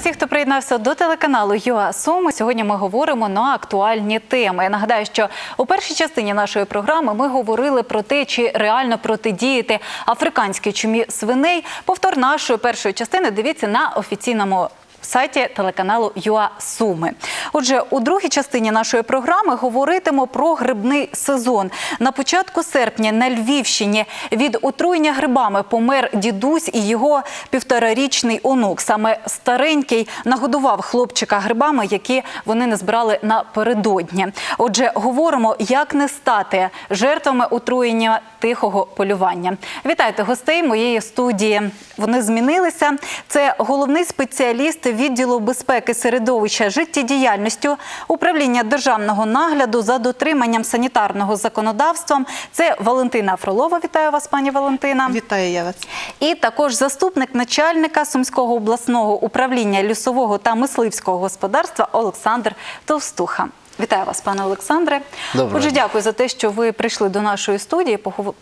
всіх, хто приєднався до телеканалу ЮА Суми. Сьогодні ми говоримо на актуальні теми. Я нагадаю, що у першій частині нашої програми ми говорили про те, чи реально протидіяти африканській чумі свиней. Повтор нашої першої частини дивіться на офіційному. Сайті телеканалу ЮА Суми. Отже, у другій частині нашої програми говоритимо про грибний сезон. На початку серпня на Львівщині від отруєння грибами помер дідусь і його півторарічний онук. Саме старенький нагодував хлопчика грибами, які вони не збирали напередодні. Отже, говоримо, як не стати жертвами отруєння тихого полювання. Вітайте гостей моєї студії. Вони змінилися. Це головний спеціаліст відділу безпеки середовища життєдіяльністю управління державного нагляду за дотриманням санітарного законодавства. Це Валентина Фролова. Вітаю вас, пані Валентина. Вітаю я вас. І також заступник начальника Сумського обласного управління лісового та мисливського господарства Олександр Товстуха. Вітаю вас, пане Олександре. Доброго Отже, дякую за те, що ви прийшли до нашої студії,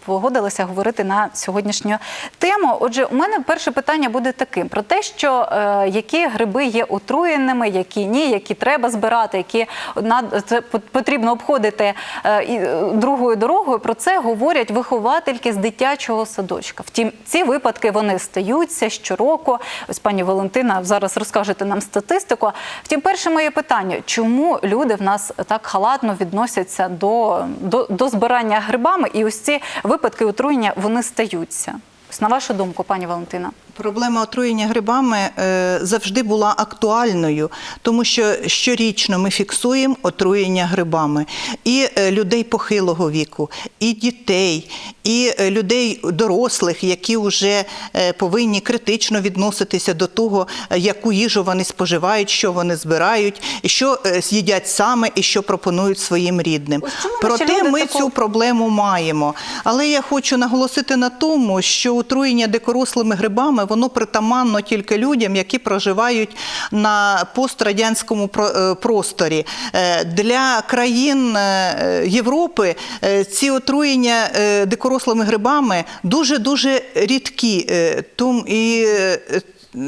погодилися говорити на сьогоднішню тему. Отже, у мене перше питання буде таким: про те, що е, які гриби є отруєними, які ні, які треба збирати, які над- це пот- потрібно обходити е, і, е, другою дорогою. Про це говорять виховательки з дитячого садочка. Втім, ці випадки вони стаються щороку. Ось пані Валентина зараз розкажете нам статистику. Втім, перше моє питання: чому люди в нас так халатно відносяться до, до, до збирання грибами, і ось ці випадки отруєння вони стаються? Ось на вашу думку, пані Валентина. Проблема отруєння грибами е, завжди була актуальною, тому що щорічно ми фіксуємо отруєння грибами і е, людей похилого віку, і дітей, і е, людей дорослих, які вже повинні критично відноситися до того, яку їжу вони споживають, що вони збирають, і що з'їдять саме, і що пропонують своїм рідним. Проте ми таку- цю проблему маємо. Але я хочу наголосити на тому, що отруєння дикорослими грибами воно притаманно тільки людям, які проживають на пострадянському е, просторі. Е, Для країн е, Європи ці отруєння дикорослими грибами дуже дуже рідкі. Тому і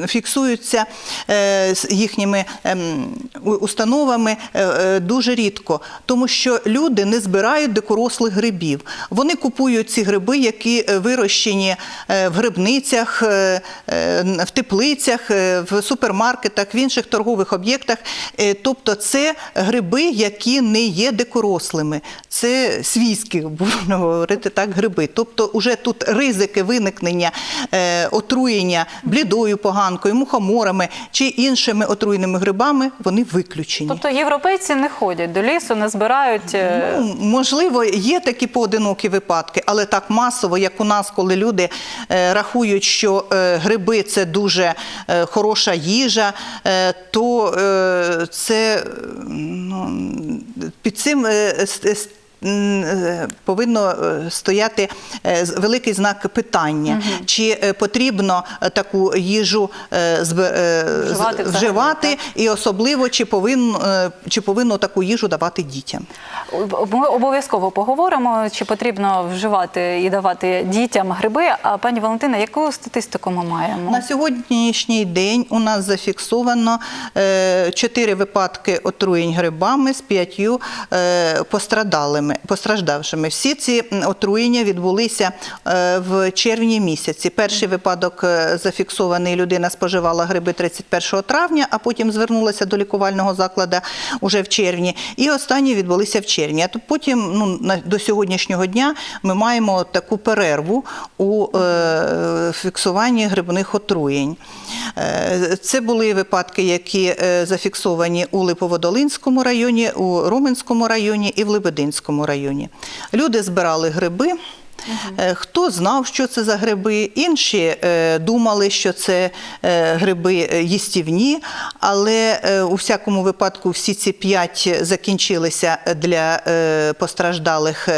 фіксуються е, їхніми ем, установами е, е, дуже рідко, тому що люди не збирають дикорослих грибів. Вони купують ці гриби, які вирощені в грибницях, в теплицях, в супермаркетах, в інших торгових об'єктах. Тобто це гриби, які не є дикорослими. Це свійські, будемо говорити так, гриби. Тобто, уже тут ризики виникнення отруєння блідою поганкою, мухоморами чи іншими отруєними грибами, вони виключені. Тобто європейці не ходять до лісу, не збирають. е, Ну, можливо, є такі поодинокі випадки, але так масово, як у нас, коли люди е, рахують, що е, гриби це дуже е, хороша їжа, е, то е, це ну, під цим повинно е, стояти е, великий знак питання, чи е, потрібно е, таку їжу е, е, Вживати вживати, і особливо чи повинно, е, чи повинно таку їжу давати дітям. Ми обов'язково поговоримо, чи потрібно вживати і давати дітям гриби. А пані Валентина, яку статистику ми маємо? На сьогоднішній день у нас зафіксовано е, чотири випадки отруєнь грибами з п'ятью е, пострадалими, постраждавшими. Всі ці отруєння відбулися е, в червні місяці. Перший випадок е, зафіксований, людина споживала гриби 31 травня, а потім звернулася до лікувального закладу уже в червні. І останні відбулися в червні. А потім ну, до сьогоднішнього дня ми маємо таку перерву у е, фіксуванні грибних отруєнь. Це були випадки, які зафіксовані у Липоводолинському районі, у Роменському районі і в Лебединському районі. Люди збирали гриби. Е, Хто знав, що це за гриби, інші е, думали, що це е, гриби їстівні, але у всякому випадку всі ці п'ять закінчилися для постраждалих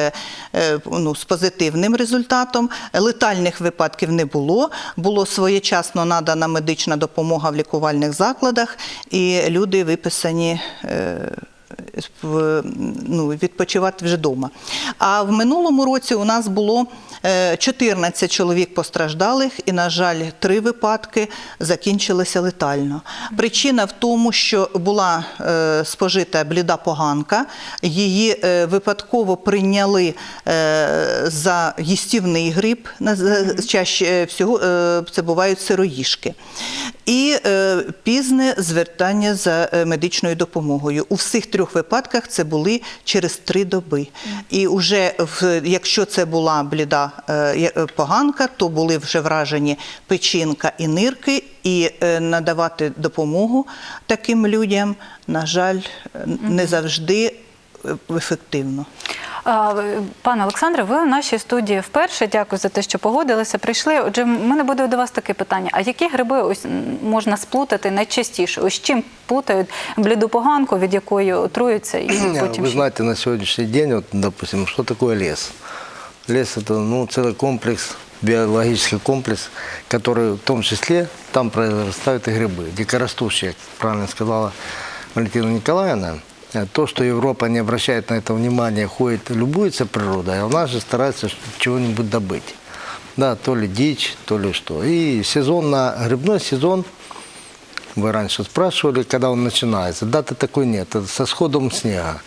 ну, з позитивним результатом. Летальних випадків не було. Було своєчасно надана медична допомога в лікувальних закладах, і люди виписані. Е, ну, відпочивати вже вдома. А в минулому році у нас було е, 14 чоловік постраждалих, і, на жаль, три випадки закінчилися летально. Причина в тому, що була е, спожита бліда поганка, її е, випадково прийняли е, за їстівний гриб, чаще всього е, це бувають сироїшки. І е, пізне звертання за е, медичною допомогою. У всіх трьох випадках це були через три доби. І вже в, якщо це була бліда е, е, поганка, то були вже вражені печінка і нирки, і е, надавати допомогу таким людям, на жаль, не завжди ефективно. А, ви- Пане Олександре, ви у нашій студії вперше. Дякую за те, що погодилися. Прийшли. Отже, в мене буде до вас таке питання: а які гриби ось м, можна сплутати найчастіше? Ось з чим плутають бліду поганку, від якої отруються, і потім Вы ще- знаете, на сегодняшний день, вот, допустим, что такое лес? Лес – это ну, целый комплекс, биологический комплекс, который в том числе там произрастают и грибы, дикорастущие, как правильно сказала Валентина Николаевна. Э, То, что Европа не обращает на это внимания, ходит, любуется природой, а у нас же старается чего-нибудь добыть. Да, то ли дичь, то ли что. И сезон на грибной сезон вы раньше спрашивали, когда он начинается. Даты такой нет, это со сходом снега.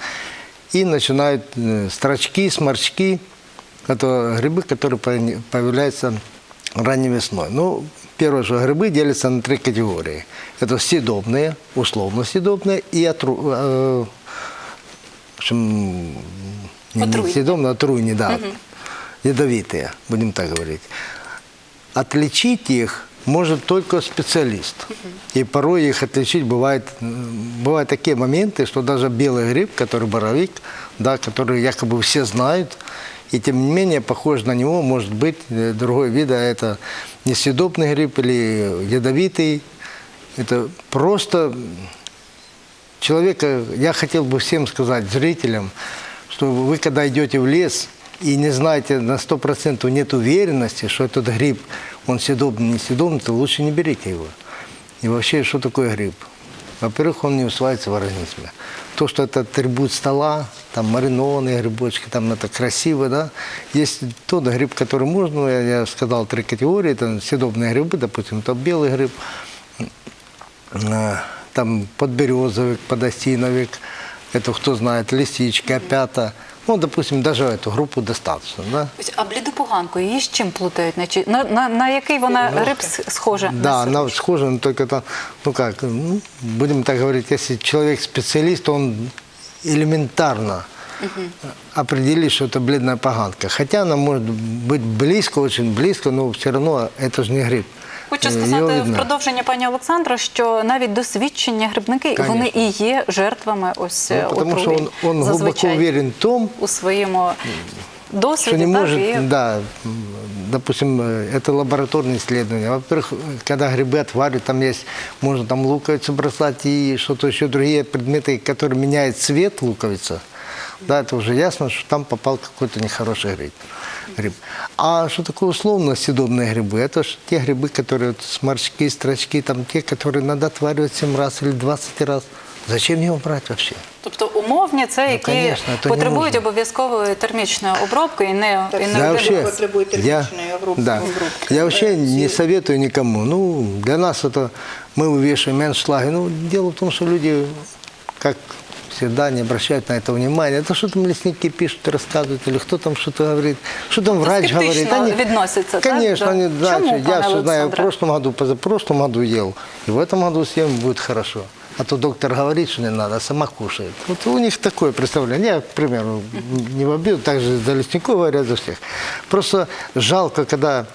И начинают э, строчки, сморчки. Это грибы, которые появляются ранней весной. Ну, первое, что грибы делятся на три категории. Это съедобные, условно съедобные и отру... э, в общем, не- не Отруйные. съедобные, а отруйные, да. Ядовитые, будем так говорить. Отличить их может только специалист. И порой их отличить бывает, м, бывают такие моменты, что даже белый гриб, который боровик, да, который якобы все знают, и тем не менее похож на него может быть э, другой вид, а это несъедобный гриб или ядовитый. Это просто человека, я хотел бы всем сказать, зрителям, что вы когда идете в лес и не знаете на 100% нет уверенности, что этот гриб, он съедобный, не съедобный, то лучше не берите его. И вообще, что такое гриб? Во-первых, он не усваивается в организме. То, что это атрибут стола, там маринованные грибочки, там это красиво, да. Есть тот гриб, который можно, ну, я, я сказал три категории, это съедобные грибы, допустим, это белый гриб, Э, там подберезовик, подосиновик, это кто знает, лисичка, опята. Ну, допустим, даже эту группу достаточно, да? Ось, А бліду поганку її з чим плутають? Начи- На, на, на який вона гриб с- схожа? Ну, Да, На она схожа, но только это, ну как, ну, будем так говорить, если человек специалист, он элементарно определит, что это бледная поганка. Хотя она может быть близко, очень близко, но все равно это же не гриб. Хочу Э, её сказати в видно. продовження пані Олександра, що навіть досвідчені грибники вони і є жертвами ось Ну, е, потому что отруєнь. он, он глубоко Зазвичай уверен в том, у своєму что досвіді. не так, может, і... да, м, допустим, э, это лабораторные исследования. Во-первых, когда грибы отваривают, там есть, можно там луковицу бросать и что-то еще, другие предметы, которые меняют цвет луковица. Да, это уже ясно, что там попал какой-то нехороший гриб. гриб. А что такое условно съедобные грибы? Это ж те грибы, которые вот сморчки, строчки, там те, которые надо отваривать 7 раз или 20 раз. Зачем его брать вообще? Тобто умовні це, які конечно, то не потребують можна. обов'язкової термічної обробки і не, і не Я один вообще, раз. потребует я, термичной обрубки. да, я вообще не советую никому. Ну, для нас это, мы вывешиваем меншлаги. Ну, дело в том, что люди, как всегда, не обращают на это внимания. Это что там лесники пишут, рассказывают, или кто там что-то говорит, что там врач говорит. відносяться, так, Конечно, до- они, да, Чому, я все знаю, в прошлом году, позапрошлом году ел, и в этом году съем будет хорошо. А то доктор говорит, что не надо, а сама кушает. Вот у них такое представление. Я, к примеру, не в обиду, также за лесников говорят, за всех. Просто жалко, когда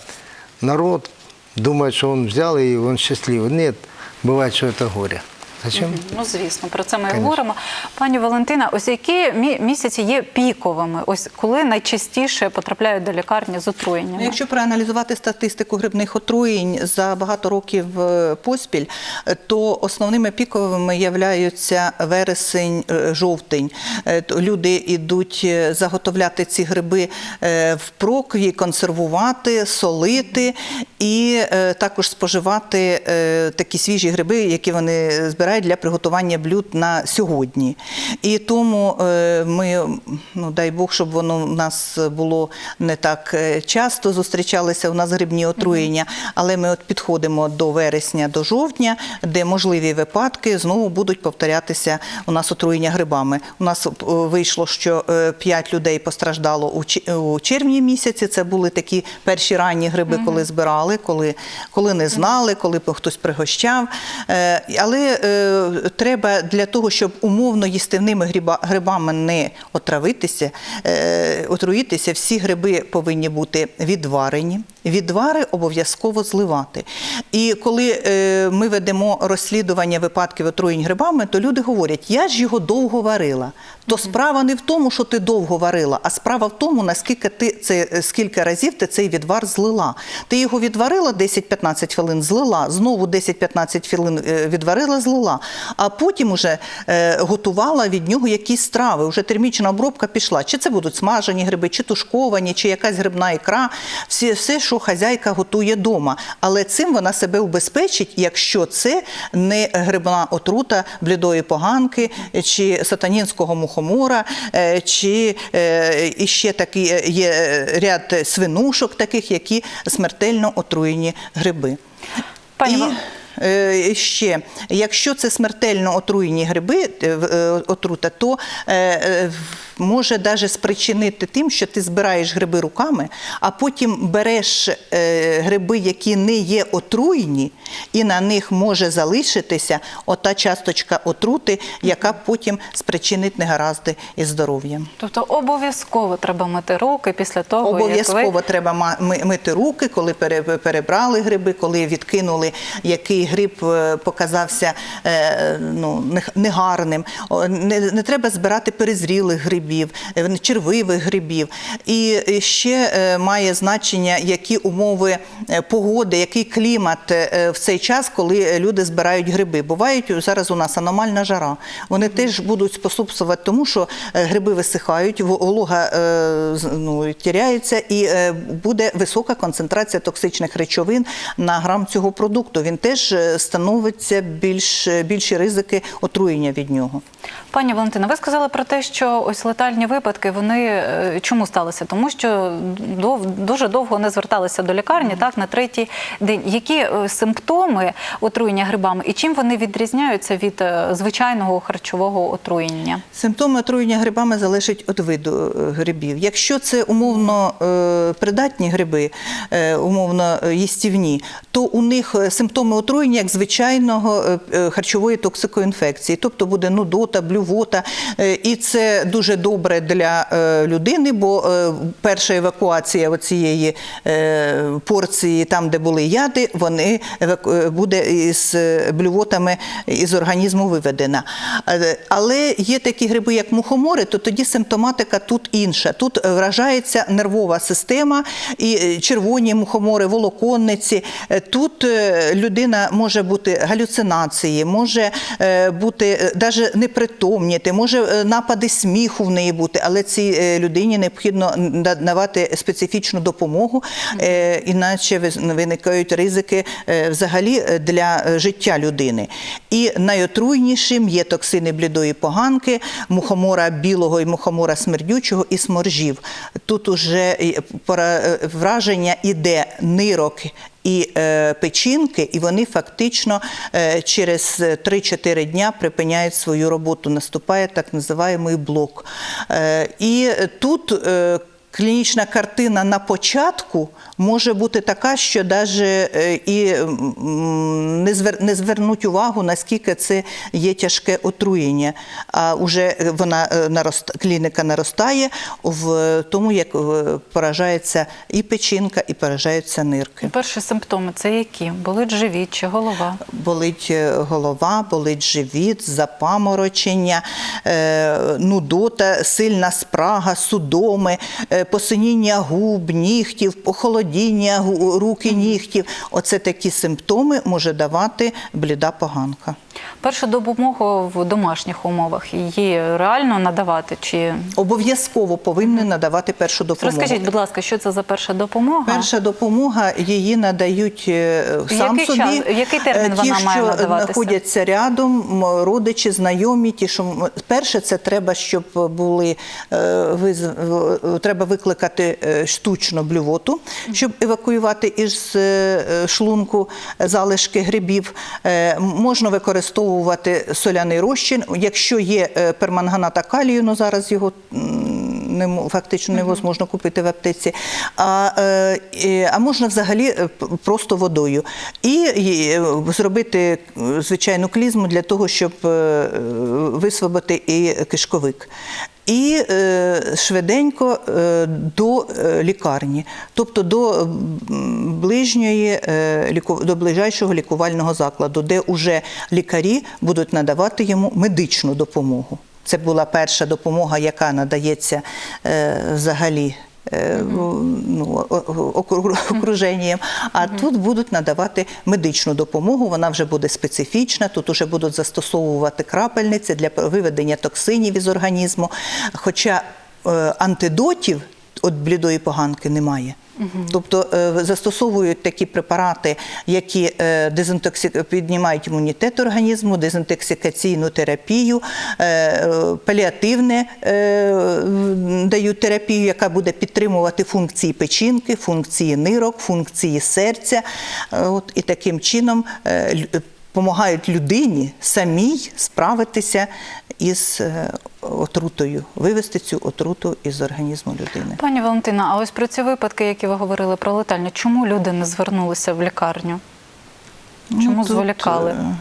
народ думает, что он взял и он счастливый. Нет, бывает, что это горе. Зачем? Ну, звісно, про це ми Конечно. говоримо. Пані Валентина, ось які мі- місяці є піковими? Ось коли найчастіше потрапляють до лікарні з отруєннями? Ну, Якщо проаналізувати статистику грибних отруєнь за багато років е, поспіль, е, то основними піковими являються вересень, е, жовтень. Люди йдуть заготовляти ці гриби в прокві, консервувати, солити і також споживати такі свіжі гриби, які вони збирають збирають для приготування блюд на сьогодні. І тому е, ми, ну дай Бог, щоб воно у нас було не так е, часто зустрічалися у нас грибні отруєння, але ми от підходимо до вересня, до жовтня, де можливі випадки знову будуть повторятися у нас отруєння грибами. У нас е, вийшло, що 5 людей постраждало у червні місяці. Це були такі перші ранні гриби, коли збирали, коли, коли не знали, коли хтось пригощав. Але е, треба для того, щоб умовно їстивними гриба- грибами не отравитися, е, отруїтися, всі гриби повинні бути відварені. Відвари обов'язково зливати. І коли е, ми ведемо розслідування випадків отруєнь грибами, то люди говорять, я ж його довго варила. То справа не в тому, що ти довго варила, а справа в тому, наскільки ти це скільки разів ти цей відвар злила. Ти його відварила 10-15 хвилин, злила, знову 10-15 хвилин е, відварила, злила. А потім уже е, готувала від нього якісь страви. Вже термічна обробка пішла. Чи це будуть смажені гриби, чи тушковані, чи якась грибна ікра, всі, все, що хазяйка готує вдома. Але цим вона себе убезпечить, якщо це не грибна отрута блідої поганки, чи сатанінського мухомора, е, чи е, іще такі е, є ряд свинушок, таких, які смертельно отруєні гриби. Пані І, е, ще, якщо це смертельно отруєні гриби, е, е, отрута, то е, е, може навіть спричинити тим, що ти збираєш гриби руками, а потім береш е, гриби, які не є отруєні, і на них може залишитися ота часточка отрути, яка потім спричинить негаразди із здоров'ям. Тобто обов'язково треба мити руки після того, як Обов'язково ви... треба мити руки, коли пере- перебрали гриби, коли відкинули, який гриб е, показався е, ну, негарним. Не, не треба збирати перезрілих грибів, е, червивих грибів. І е, ще е, має значення, які умови погоди, який клімат в цей час, коли люди збирають гриби. Бувають зараз у нас аномальна жара. Вони теж будуть способствувати тому, що гриби висихають, волога ну, тіряється і буде висока концентрація токсичних речовин на грам цього продукту. Він теж становиться більш, більші ризики отруєння від нього. Пані Валентина, ви сказали про те, що ось летальні випадки вони е, чому сталися? Тому що дов, дуже довго не зверталися до лікарні, так на третій день. Які е, симптоми отруєння грибами і чим вони відрізняються від е, звичайного харчового отруєння? Симптоми отруєння грибами залежать від виду грибів. Якщо це умовно придатні гриби, умовно їстівні, то у них симптоми отруєння як звичайного харчової токсикоінфекції, тобто буде нудота, блювота. Е, І це дуже добре для е, людини, бо е, перша евакуація цієї порції, там, де були яди, вони буде е, блювотами із організму виведена. Але є такі гриби, як мухомори, то тоді симптоматика тут інша. Тут вражається нервова система і червоні мухомори, волоконниці. Тут людина може бути галюцинації, може бути навіть непритомніти, може е, напади сміху в неї бути, але цій е, людині необхідно надавати специфічну допомогу, е, іначе виникають ризики взагалі для життя людини. І найотруйнішим є токсини блідої поганки, мухомора білого і мухомора смердючого і сморжів. Тут уже враження іде нирок і е, печінки, і вони фактично е, через 3-4 дня припиняють свою роботу. Наступає так називаємий блок. Е, і тут е, клінічна картина на початку може бути така, що навіть і не, звер, звернуть увагу, наскільки це є тяжке отруєння. А вже вона е, клініка наростає в тому, як е, поражається і печінка, і поражаються нирки. Перші симптоми це які? Болить живіт чи голова? Болить е, голова, болить живіт, запаморочення, е, нудота, сильна спрага, судоми, е, посиніння губ, нігтів, похолодіння гу- рук нігтів. Оце такі симптоми може давати бліда поганка. Першу допомогу в домашніх умовах її реально надавати? Чи Обов'язково повинні надавати першу допомогу. розкажіть, будь ласка, що це за перша допомога? Перша допомога її надають е, сам Який собі. час- який термін Е, ті, вона має що надаватися? знаходяться рядом, родичі, знайомі. Ті, що перше, це треба, щоб були е, виз- треба викликати штучно блювоту, щоб евакуювати із шлунку залишки грибів. Можна використовувати соляний розчин. Якщо є е, перманганата калію, ну зараз його не фактично невозможно купити в аптеці. А, е, а можна взагалі е, просто водою. І, зробити звичайну клізму для того, щоб висвободити і кишковик. І е, швиденько е, до е, лікарні, тобто до ближньої до ближайшого лікувального закладу, де вже лікарі будуть надавати йому медичну допомогу. Це була перша допомога, яка надається взагалі. Е, Ну, окруженням, а тут будуть надавати медичну допомогу. Вона вже буде специфічна. Тут вже будуть застосовувати крапельниці для виведення токсинів із організму. Хоча е, антидотів від блідої поганки немає. Тобто е, застосовують такі препарати, які е, дезінтоксик... піднімають імунітет організму, дезінтоксикаційну терапію, е, паліативне дають терапію, яка буде підтримувати функції печінки, функції нирок, функції серця. От, і таким чином допомагають людині самій справитися із е, отрутою, вивести цю отруту із організму людини. Пані Валентина, а ось про ці випадки, які ви говорили про летальні, чому люди не звернулися в лікарню? Чому Ну, тут, зволікали? е,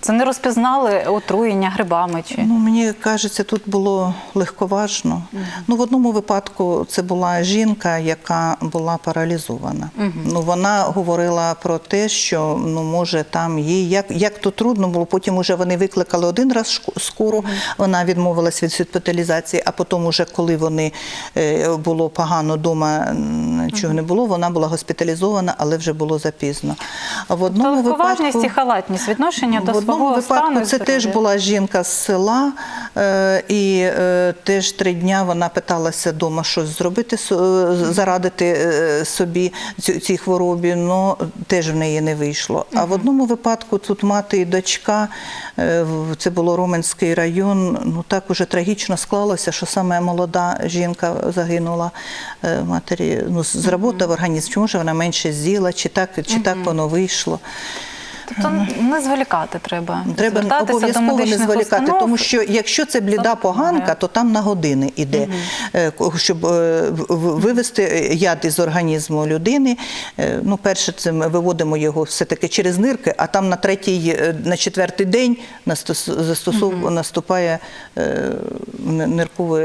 Це не розпізнали отруєння грибами чи Ну, мені кажеться, тут було легковажно. Ну, в одному випадку це була жінка, яка була паралізована. Ну, вона говорила про те, що ну, може там їй як, як то трудно було. Потім уже вони викликали один раз скору, вона відмовилась від госпіталізації, а потім, уже коли вони е, було погано вдома, нічого не було, вона була госпіталізована, але вже було запізно. В одному легковажність випадку... і халатність відношення до одному випадку? це теж була жінка з села, е, і е, теж три дня вона питалася вдома щось зробити, е, зарадити собі цій хворобі, але теж в неї не вийшло. А в одному випадку тут мати і дочка, це було Роменський район, ну так уже трагічно склалося, що саме молода жінка загинула матері, ну, зработав організм, чому ж вона менше з'їла, чи так, чи так воно вийшло. Тобто не зволікати треба. Треба обов'язково не зволікати, установ. тому що якщо це бліда поганка, то там на години йде, Е, щоб е, вивести яд із організму людини. е, Ну, перше, це ми виводимо його все-таки через нирки, а там на третій, на четвертий день застосов- наступає н- ниркове,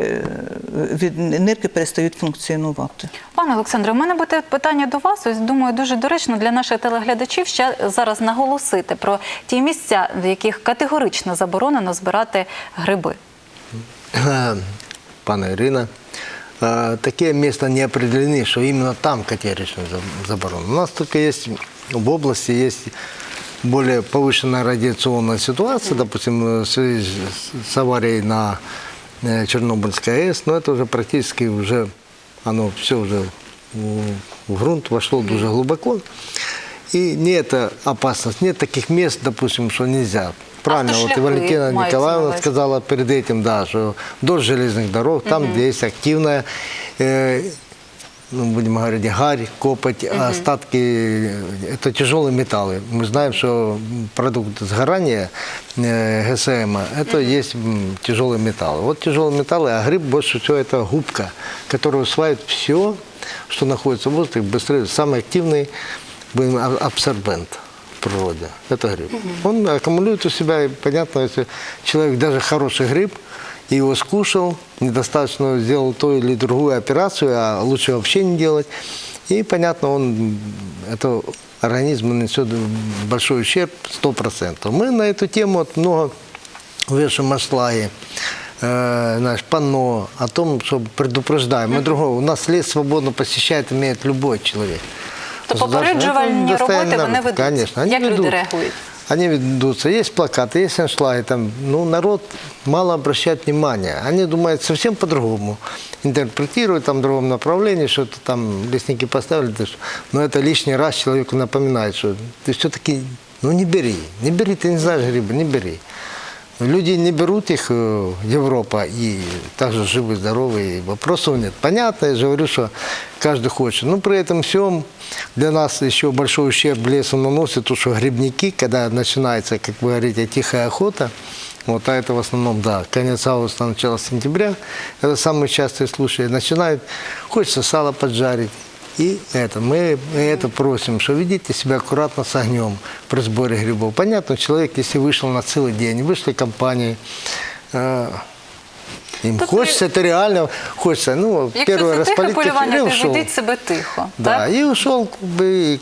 е, нирки перестають функціонувати. Пане Олександре, у мене буде питання до вас. Ось думаю, дуже доречно для наших телеглядачів ще зараз наголосити про ті місця, в яких категорично заборонено збирати гриби. Пана Ирина, э, такие места не определены, что именно там категорично за- заборонено. У нас только есть, в области есть более повышенная радиационная ситуация, допустим, э, в связи с- с аварией на э, Чернобыльской АЭС, но это уже практически уже, оно все уже в- в грунт вошло дуже глубоко. И нет э, опасности, нет таких мест, допустим, что нельзя. Правильно, вот и Валентина Николаевна сказала перед этим, да, что вдоль железных дорог, там, где есть активная, э, ну, будем говорить, гарь, копоть, остатки, э, это тяжелые металлы. Мы знаем, что продукт сгорания э, ГСМ, это есть м, тяжелые металлы. Вот тяжелые металлы, а гриб больше всего это губка, которая усваивает все, что находится в воздухе, быстрее. Самый активный будем, абсорбент природе. Это гриб. Он аккумулирует у себя, и понятно, если человек даже хороший гриб, и его скушал, недостаточно сделал ту или другую операцию, а лучше вообще не делать. И, понятно, он это организму нанесет большой ущерб 100%. Мы на эту тему вот много вешаем маслаги, э, знаешь, панно о том, что предупреждаем. Мы другого. У нас лес свободно посещает, имеет любой человек. То Государство- попереджувальні это достояние роботи вони народа. ведуть. Конечно, они Як люди ведут. реагують? Они ведутся, есть плакаты, есть аншлаги, там, ну, народ мало обращает внимания. Они думают совсем по-другому, интерпретируют там в другом направлении, что-то там лесники поставили, ты что- но это лишний раз человеку напоминает, что ты все-таки, ну, не бери, не бери, ты не знаешь грибы, не бери. Люди не берут их, э, Европа, и также живы, здоровы, и вопросов нет. Понятно, я же говорю, что каждый хочет. Но при этом всем для нас еще большой ущерб лесу наносит, то, что грибники, когда начинается, как вы говорите, тихая охота, вот, а это в основном, да, конец августа, начало сентября, это самый частый случай, начинают, хочется сало поджарить, и это, мы это просим, что ведите себя аккуратно с огнем при сборе грибов. Понятно, человек, если вышел на целый день, вышли компании, э, им Тут хочется, это реально хочется. Ну, Якщо первый це раз тихе полить полювання, и то ушел. ведіть себе тихо. Да, так? и ушел как бы,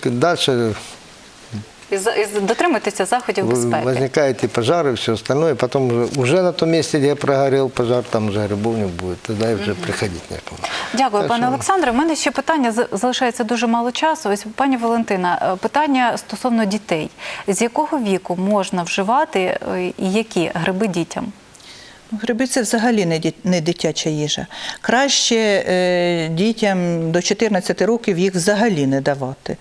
и І, і дотримуйтеся заходів безпеки. возникают и пожары, и все остальное. Потом уже, уже на том месте, где прогорел пожар, там уже грибов не будет. Тогда и уже приходить некому. Дякую, пане Олександре. У мене ще питання залишається дуже мало часу. Ось пані Валентина, е, питання стосовно дітей. З якого віку можна вживати е, і які гриби дітям? Ну, Гриби це взагалі не, дитяча їжа. Краще е, дітям до 14 років їх взагалі не давати.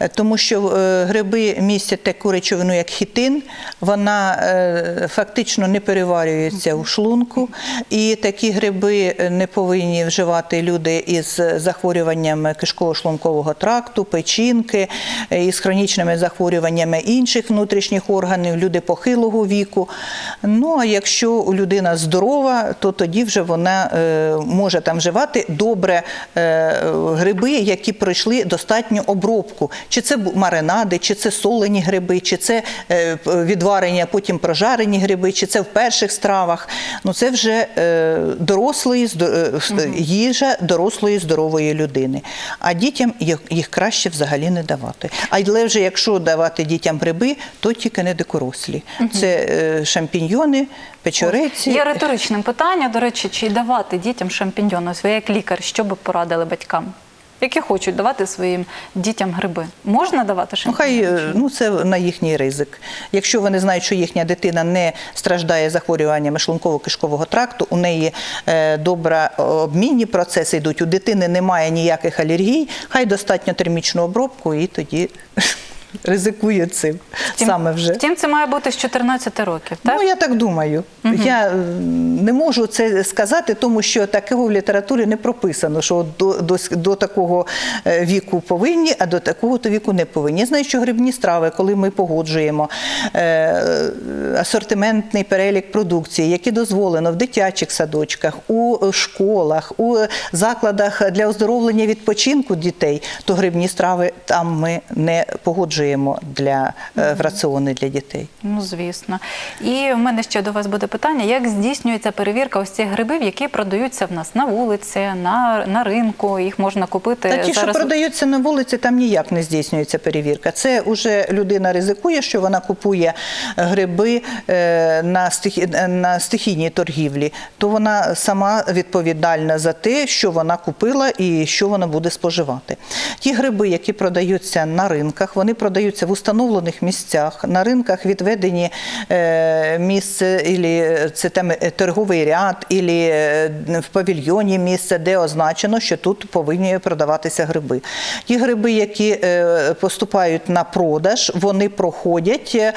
Е, Тому що е, гриби містять таку речовину, як хітин, вона фактично не переварюється у шлунку. І такі гриби не повинні вживати люди із захворюваннями кишково-шлункового тракту, печінки, із хронічними захворюваннями інших внутрішніх органів, люди похилого віку. Ну а якщо у людина здорова, то тоді вже вона е, може там вживати добре е, гриби, які пройшли достатню обробку. Чи це маринади, чи це солені гриби, чи це е, відварені, а потім прожарені гриби, чи це в перших стравах. Ну це вже дорослої їжа дорослої здорової людини. А дітям їх, краще взагалі не давати. Але вже якщо давати дітям гриби, то тільки не дикорослі. Це шампіньйони, печориці. Є риторичним питання, до речі, чи давати дітям шампіньйони? Ось ви як лікар, що би порадили батькам? Які хочуть давати своїм дітям гриби? Можна давати Ну, хай е, ну це на їхній ризик. Якщо вони знають, що їхня дитина не страждає захворюваннями шлунково-кишкового тракту, у неї е, добре обмінні процеси йдуть, у дитини немає ніяких алергій, хай достатньо термічну обробку і тоді ризикує цим саме вже. Втім, це має бути з 14 років, так? Ну, я так думаю. Я е, не можу це сказати, тому що такого в літературі не прописано, що до, до, до такого е, віку повинні, а до такого то віку не повинні. Я знаю, що грибні страви, коли ми погоджуємо е, асортиментний перелік продукції, які дозволено в дитячих садочках, у школах, у закладах для оздоровлення відпочинку дітей, то грибні страви там ми не погоджуємо для е, в раціони для дітей. Ну, звісно. І в мене ще до вас буде питання: як здійснюється перевірка ось цих грибів, які продаються в нас на вулиці, на, на ринку? Їх можна купити Та ті, що продаються на вулиці, там ніяк не здійснюється перевірка. Це вже людина ризикує, що вона купує гриби е, на, стихі... на стихійній торгівлі, то вона сама відповідальна за те, що вона купила і що вона буде споживати. Ті гриби, які продаються на ринках, вони продаються в установлених місцях. На ринках відведені е, місце, ілі це там е, торговий ряд, ілі е, в павільйоні місце, де означено, що тут повинні продаватися гриби. Ті гриби, які поступають на продаж, вони проходять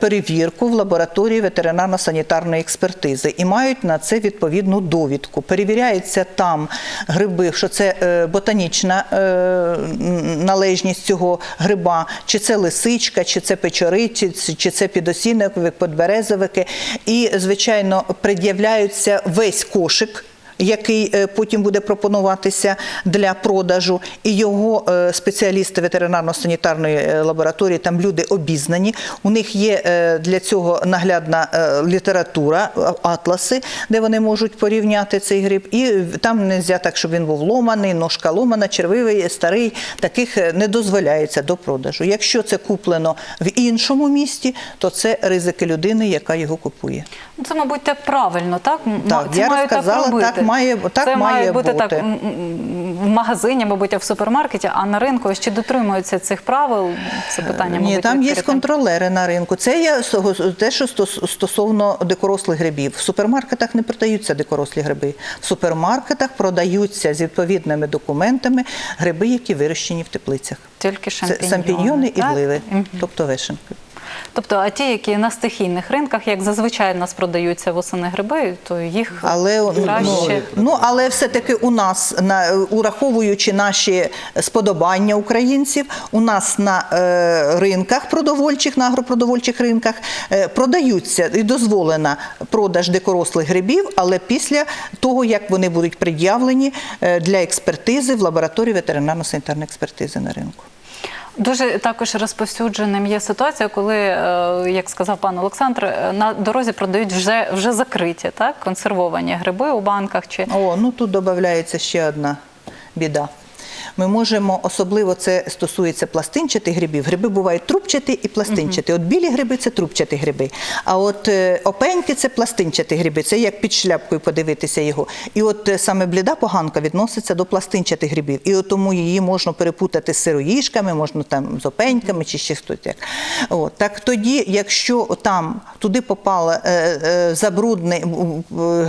перевірку в лабораторії ветеринарно-санітарної експертизи і мають на це відповідну довідку. Перевіряється там гриби, що це ботанічна належність цього гриба, чи це лисичка, чи це печориці, чи це підосінник, подберезовики. І, звичайно, пред'являються весь кошик який е, потім буде пропонуватися для продажу, і його е, спеціалісти ветеринарно-санітарної е, лабораторії, там люди обізнані. У них є для цього наглядна література, атласи, де вони можуть порівняти цей гриб. І там не можна так, щоб він був ломаний, ножка ломана, червивий, старий. Таких не дозволяється до продажу. Якщо це куплено в іншому місті, то це ризики людини, яка його купує. Це, мабуть, так правильно, так? Так, це я мають розказала, так, робити. так має- так це має бути, так бути. м, в магазині, мабуть, а в супермаркеті, а на ринку ще дотримуються цих правил. Це питання, Ні, мабуть, там є контролери на ринку. Це с- те, що стос- стосовно дикорослих грибів. В супермаркетах не продаються дикорослі гриби. В супермаркетах продаються з відповідними документами гриби, які вирощені в теплицях. Тільки Це шампіньйони. і так? гливи, тобто вишенки. Тобто, а ті, які на стихійних ринках, як зазвичай в нас продаються восени гриби, то їх Але ну, краще. ну але все-таки у нас на ураховуючи наші сподобання українців, у нас на е, ринках продовольчих, на агропродовольчих ринках е, продаються і дозволена продаж дикорослих грибів, але після того як вони будуть пред'явлені е, для експертизи в лабораторії ветеринарно-санітарної експертизи на ринку. Дуже також розповсюдженим є ситуація, коли, е, як сказав пан Олександр, е, на дорозі продають вже, вже закриті, так, консервовані гриби у банках чи О, ну тут додається ще одна біда. Ми можемо, особливо це стосується пластинчатих грибів. Гриби бувають трубчаті і пластинчаті. От білі гриби це трубчаті гриби. А от е, опеньки це пластинчаті гриби. Це як під шляпкою подивитися його. І от е, саме бліда поганка відноситься до пластинчатих грибів. І от тому її можна перепутати з сироїшками, можна там з опеньками чи ще хтось. От, так тоді, якщо там туди попало е, е, забрудне,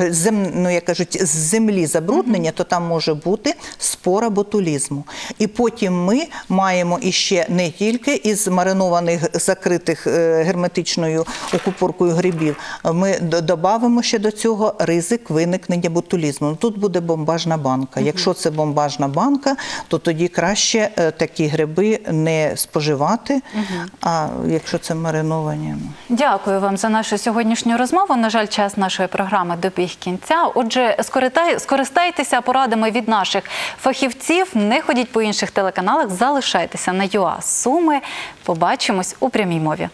зем, ну, як кажуть, з землі забруднення, то там може бути спора ботулізму. І потім ми маємо іще не тільки із маринованих закритих е, герметичною окупоркою грибів, ми додамо ще до цього ризик виникнення ботулізму. Тут буде бомбажна банка. Якщо це бомбажна банка, то тоді краще е, такі гриби не споживати. А якщо це мариновані, ну. Дякую вам за нашу сьогоднішню розмову. На жаль, час нашої програми добіг кінця. Отже, скористайтеся порадами від наших фахівців. Не ходіть по інших телеканалах, залишайтеся на ЮА Суми. Побачимось у прямій мові.